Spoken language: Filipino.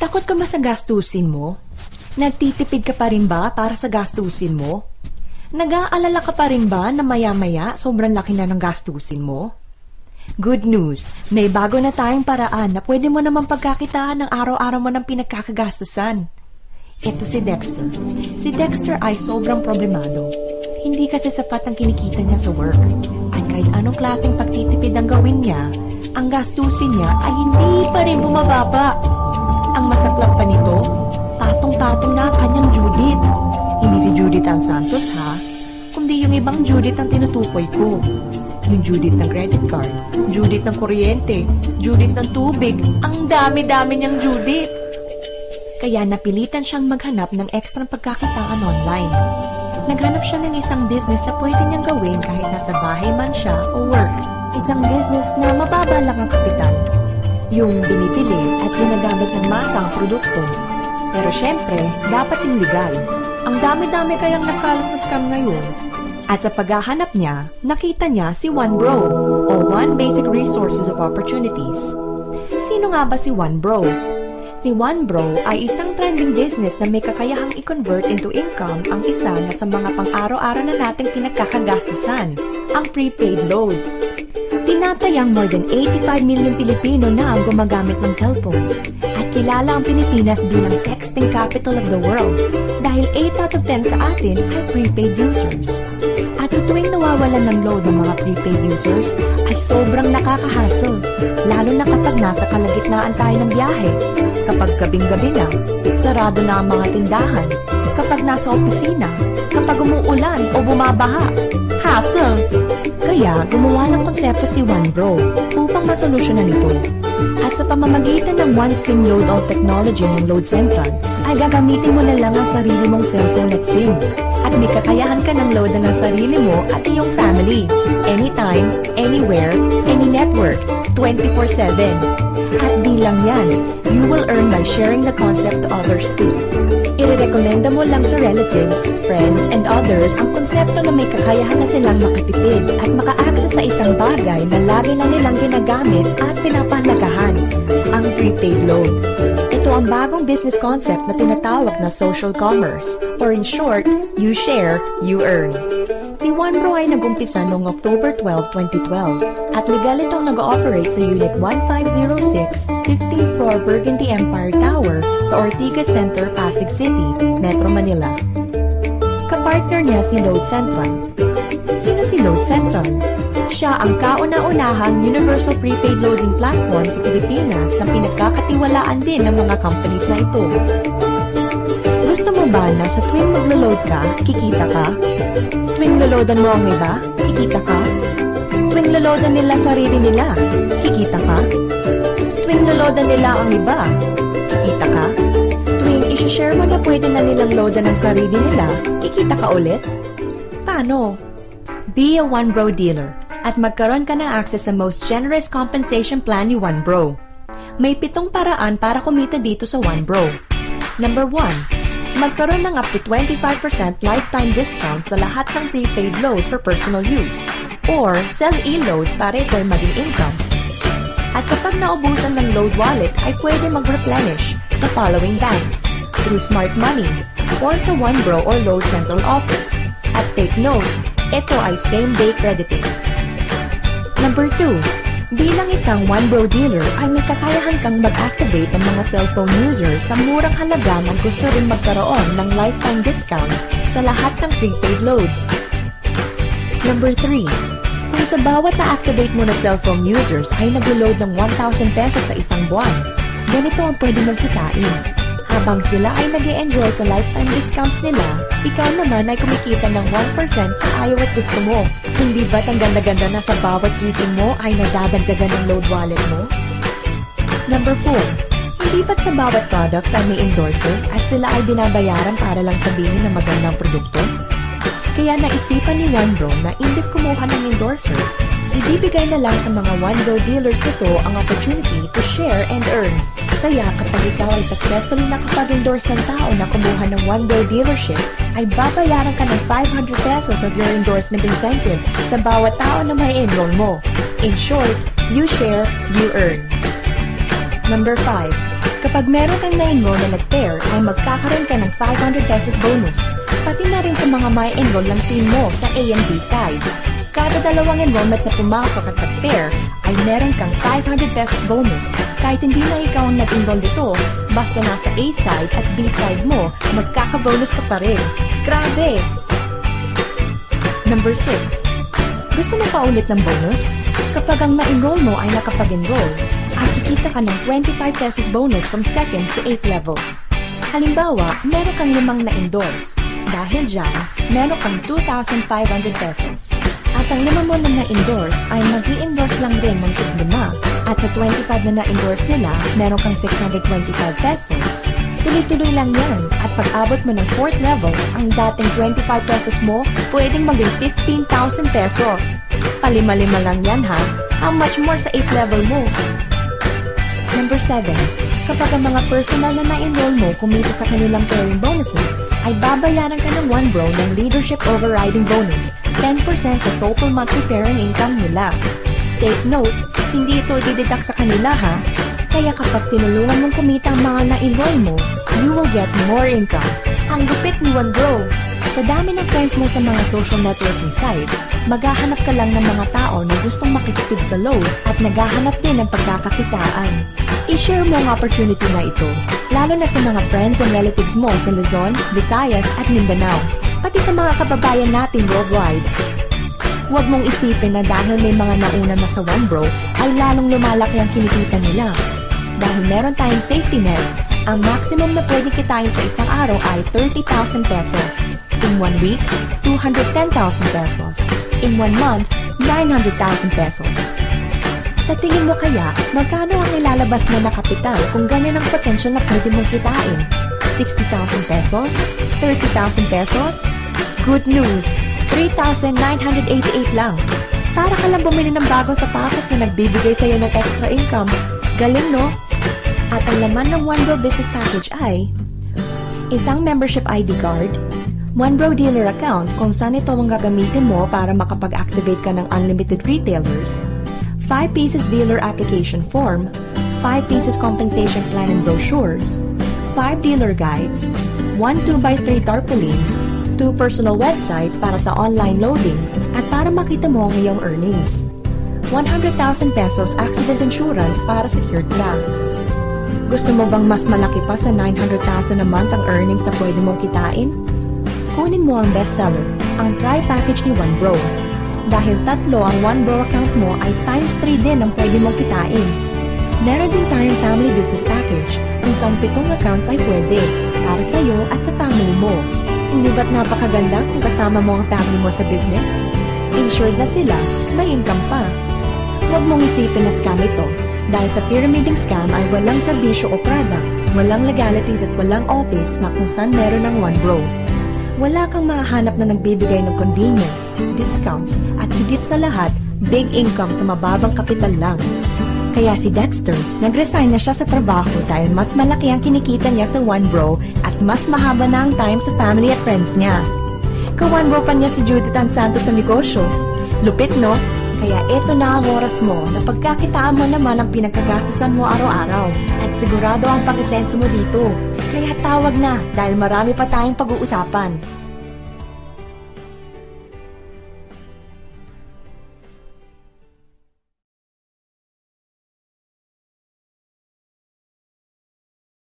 Takot ka ba sa gastusin mo? Nagtitipid ka pa rin ba para sa gastusin mo? Nag-aalala ka pa rin ba na maya-maya sobrang laki na ng gastusin mo? Good news, may bago na tayong paraan na pwede mo naman pagkakitaan ng araw-araw mo ng pinagkakagastusan. Ito si Dexter. Si Dexter ay sobrang problemado. Hindi kasi sapat ang kinikita niya sa work. At kahit anong klaseng pagtitipid ang gawin niya, ang gastusin niya ay hindi pa rin bumababa. Ang masaklap pa nito, patong-patong na ang kanyang Judith. Hindi si Judith ang Santos ha, kundi yung ibang Judith ang tinutukoy ko. Yung Judith ng credit card, Judith ng kuryente, Judith ng tubig, ang dami-dami niyang Judith. Kaya napilitan siyang maghanap ng ekstrang pagkakitaan online. Naghanap siya ng isang business na pwede niyang gawin kahit nasa bahay man siya o work. Isang business na mababa lang ang kapital. Yung binibili at ginagamit ng masa ang produkto. Pero syempre, dapat yung legal. Ang dami-dami kayang nagkalat na scam ngayon. At sa paghahanap niya, nakita niya si One Bro o One Basic Resources of Opportunities. Sino nga ba si One Bro? Si One Bro ay isang trending business na may kakayahang i-convert into income ang isa na sa mga pang-araw-araw na nating pinagkakagastusan, ang prepaid load. Tinatayang more than 85 million Pilipino na ang gumagamit ng cellphone at kilala ang Pilipinas bilang texting capital of the world dahil 8 out of 10 sa atin ay prepaid users. At sa tuwing nawawalan ng load ng mga prepaid users ay sobrang nakakahassle, lalo na kapag nasa kalagitnaan tayo ng biyahe, kapag gabing-gabi na, sarado na ang mga tindahan, kapag nasa opisina, kapag umuulan o bumabaha. Hassle! Kaya gumawa ng konsepto si OneBro upang masolusyonan ito. At sa pamamagitan ng One SIM Load All technology ng Load Central, ay gagamitin mo na lang ang sarili mong cellphone at SIM. At may kakayahan ka ng load ng sarili mo at iyong family. Anytime, anywhere, any network, 24-7. At di lang yan, you will earn by sharing the concept to others too. Irerekomenda mo lang sa relatives, friends, and others ang konsepto na may kakayahan na silang makatipid at maka-access sa isang bagay na lagi na nilang ginagamit at pinapahalagahan, ang prepaid load. Ito ang bagong business concept na tinatawag na social commerce, or in short, you share, you earn. Si OnePro ay nagumpisa noong October 12, 2012 at legal itong nag-ooperate sa Unit 1506, 15th floor Burgundy Empire Tower sa Ortigas Center, Pasig City, Metro Manila. Kapartner niya si Load Central. Sino si Load Central? Siya ang kauna-unahang universal prepaid loading platform sa Pilipinas na pinagkakatiwalaan din ng mga companies na ito. Gusto mo ba na sa tuwing maglo-load ka, kikita ka? Tuwing loloadan mo ang iba, kikita ka? Tuwing loloadan nila sarili nila, kikita ka? Tuwing loloadan nila ang iba, kikita ka? Tuwing isi-share mo na pwede na nilang loadan ang sarili nila, kikita ka ulit? Paano? Be a One Bro dealer at magkaroon ka ng access sa most generous compensation plan ni One Bro. May pitong paraan para kumita dito sa One Bro. Number 1. Magkaroon ng up to 25% lifetime discount sa lahat ng prepaid load for personal use or sell e-loads para ito'y maging income. At kapag naubusan ng load wallet ay pwede mag-replenish sa following banks through Smart Money or sa OneBro or Load Central Office. At take note, ito ay same-day crediting. Number 2. Bilang isang OneBro dealer ay may kakayahan kang mag-activate ng mga cellphone users sa murang halaga na gusto rin magkaroon ng lifetime discounts sa lahat ng prepaid load. Number 3. Kung sa bawat na-activate mo na cellphone users ay nag-load ng 1,000 pesos sa isang buwan, ganito ang pwede mong kitain. Habang sila ay nag enjoy sa lifetime discounts nila, ikaw naman ay kumikita ng 1% sa ayaw at gusto mo. Hindi ba't ang ganda-ganda na sa bawat gising mo ay nadadagdagan ng load wallet mo? Number 4. Hindi ba't sa bawat products ay may endorser at sila ay binabayaran para lang sabihin na magandang produkto? Kaya naisipan ni OneBro na imbes kumuha ng endorsers, ibibigay na lang sa mga OneBro dealers nito ang opportunity to share and earn. Kaya kapag ikaw ay successfully nakapag-endorse ng tao na kumuha ng OneBro dealership, ay babayaran ka ng 500 pesos as your endorsement incentive sa bawat tao na may enroll mo. In short, you share, you earn. Number 5. Kapag meron kang na-enroll na nag-pair, ay magkakaroon ka ng 500 pesos bonus. Pati na rin sa mga may enroll ng team mo sa A and B side. Kada dalawang enrollment na pumasok at nag-pair, ay meron kang 500 pesos bonus. Kahit hindi na ikaw ang nag-enroll dito, basta nasa A side at B side mo, magkaka-bonus ka pa rin. Grabe! Number 6. Gusto mo pa ulit ng bonus? Kapag ang na-enroll mo ay nakapag-enroll, ay kikita ka ng 25 pesos bonus from 2nd to 8th level. Halimbawa, meron kang limang na-endorse. Dahil dyan, meron kang 2,500 pesos. At ang lima na na-endorse ay mag endorse lang din ng lima. At sa 25 na na-endorse nila, meron kang 625 pesos. Tuloy-tuloy lang yan. At pag abot mo ng 4th level, ang dating 25 pesos mo, pwedeng maging 15,000 pesos. Palima-lima lang yan ha. How much more sa 8th level mo? Number 7. Kapag ang mga personal na na-enroll mo kumita sa kanilang pairing bonuses, ay babayaran ka ng 1 bro ng leadership overriding bonus, 10% sa total monthly pairing income nila. Take note, hindi ito dideduct sa kanila ha. Kaya kapag tinulungan mong kumita ang mga na-enroll mo, you will get more income. Ang gupit ni 1 bro! Sa dami ng friends mo sa mga social networking sites, maghahanap ka lang ng mga tao na gustong makitipid sa load at naghahanap din ng pagkakakitaan. I-share mo ang opportunity na ito, lalo na sa mga friends and relatives mo sa Luzon, Visayas at Mindanao, pati sa mga kababayan natin worldwide. Huwag mong isipin na dahil may mga nauna na sa One Bro, ay lalong lumalaki ang kinikita nila. Dahil meron tayong safety net, ang maximum na pwede kitain sa isang araw ay 30,000 pesos. In one week, 210,000 pesos. In one month, 900,000 pesos. Sa tingin mo kaya, magkano ang ilalabas mo na kapital kung ganyan ang potential na pwede mong kitain? 60,000 pesos? 30,000 pesos? Good news! 3,988 lang. Para ka lang bumili ng bagong sapatos na nagbibigay sa'yo ng extra income. Galing, no? At ang laman ng One Business Package ay isang membership ID card, One Bro Dealer account kung saan ito ang gagamitin mo para makapag-activate ka ng unlimited retailers, 5 pieces dealer application form, 5 pieces compensation plan and brochures, 5 dealer guides, 1 2x3 tarpaulin, 2 personal websites para sa online loading at para makita mo ang iyong earnings. 100,000 pesos accident insurance para secured ka. Gusto mo bang mas malaki pa sa 900,000 a month ang earnings na pwede mong kitain? Kunin mo ang bestseller, ang Try Package ni One Bro. Dahil tatlo ang One Bro account mo ay times 3 din ang pwede mong kitain. Meron din tayong Family Business Package kung saan pitong accounts ay pwede para sa iyo at sa family mo. Hindi ba't napakaganda kung kasama mo ang family mo sa business? Insured na sila, may income pa. Huwag mong isipin na scam ito dahil sa pyramiding scam ay walang serbisyo o product, walang legalities at walang office na kung saan meron ng One Bro. Wala kang mahanap na nagbibigay ng convenience, discounts, at higit sa lahat, big income sa mababang kapital lang. Kaya si Dexter, nag-resign na siya sa trabaho dahil mas malaki ang kinikita niya sa One Bro at mas mahaba na ang time sa family at friends niya. Ka-One Bro pa niya si Judith Ann Santos sa negosyo. Lupit no? Kaya eto na ang oras mo na pagkakitaan mo naman ang pinagkagastusan mo araw-araw at sigurado ang pag-isenso mo dito. Kaya tawag na dahil marami pa tayong pag-uusapan.